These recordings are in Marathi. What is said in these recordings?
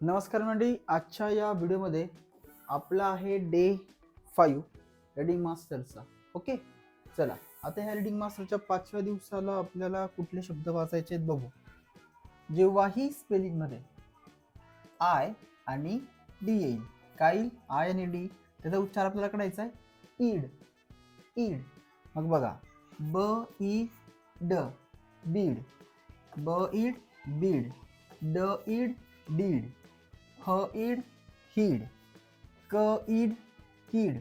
नमस्कार मंडळी आजच्या या व्हिडिओमध्ये आपला आहे डे फाईव्ह रिडिंग मास्टरचा ओके चला आता ह्या रिडिंग मास्टरच्या पाचव्या दिवसाला आपल्याला कुठले शब्द वाचायचे आहेत बघू. जेव्हाही स्पेलिंगमध्ये आय आणि डी येईल काय येईल? आय आणि डी त्याचा उच्चार आपल्याला करायचा आहे ईड. ईड. मग बघा ब ई ड बीड. ब ईड बीड. ड ईड डीड. ह ईड हीड क ईड कीड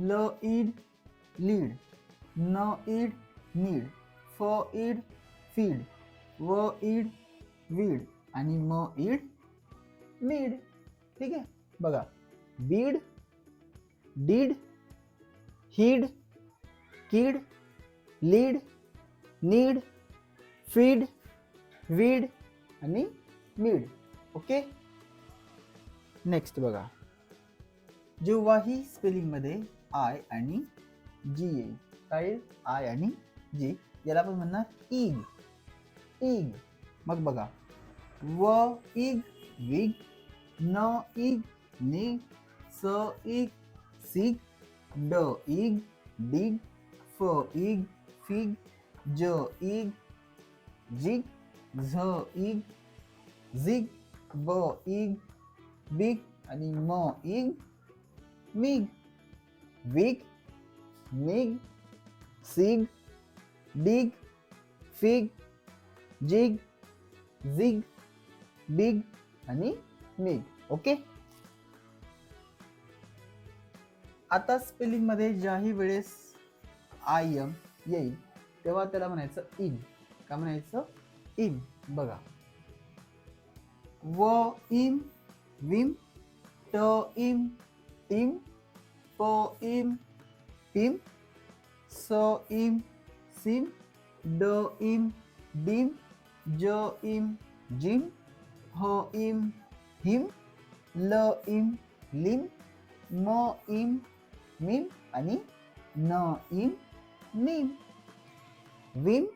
ल ईड लीड न ईड नीड फ ईड फीड व ईड वीड आणि म ईड मीड. ठीक आहे? बघा. Bead deed heed keed lead need feed weed आणि मीड. ओके? नेक्स्ट बघा. जेव्हाही स्पेलिंगमध्ये आय आणि जी येईल. काय आय आणि जी याला आपण म्हणणार इग इग मग बघा. व इग विग, न इग निग, स इग सिग, ड इग डिग, फ इग फिग, ज, ईग, जिग, झ इग झिग ब इग बिग आणि म ig mig wig mig sig dig fig jig zig big आणि मिग ओके आता स्पेलिंगमध्ये ज्याही वेळेस आय एम येईल तेव्हा त्याला म्हणायचं इन का म्हणायचं इन बघा. व इन विम ट इम टिम प इम पिम स इम सिम ड इम डिम ज इम जिम ह इम हिम ल इम लिम म इम मिम आणि न im nim vim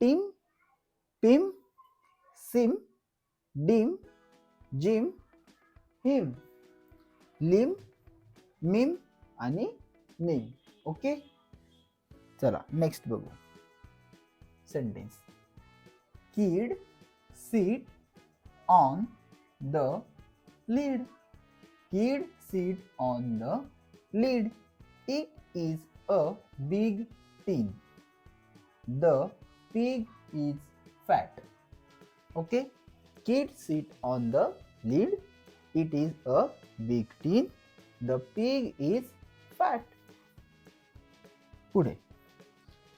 tim pim sim dim gym हिम लिम मिम आणि निम ओके चला नेक्स्ट बघू sentence kid sit on the lid kid sit on the lid it is a big tin the pig is fat okay Kid sit on the lid it is a big tin the pig is fat. पुढे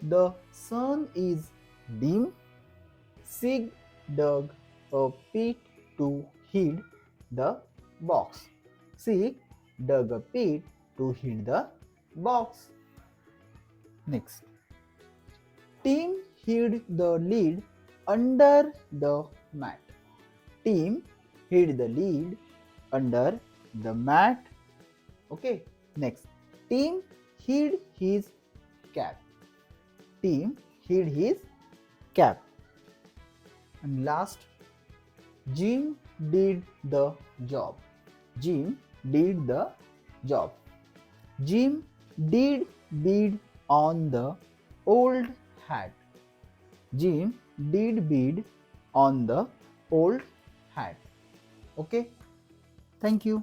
the sun is dim. Sig dug a pit to hid the box. Sig dug a pit to hid the box. Next Team hid the lid under the mat. Team hid the lead under the mat. Okay. Next. Team hid his cap. Team hid his cap. And last. Jim did the job. Jim did the job. Jim did bid on the old hat. Jim did bid on the old hat. Okay. Thank you.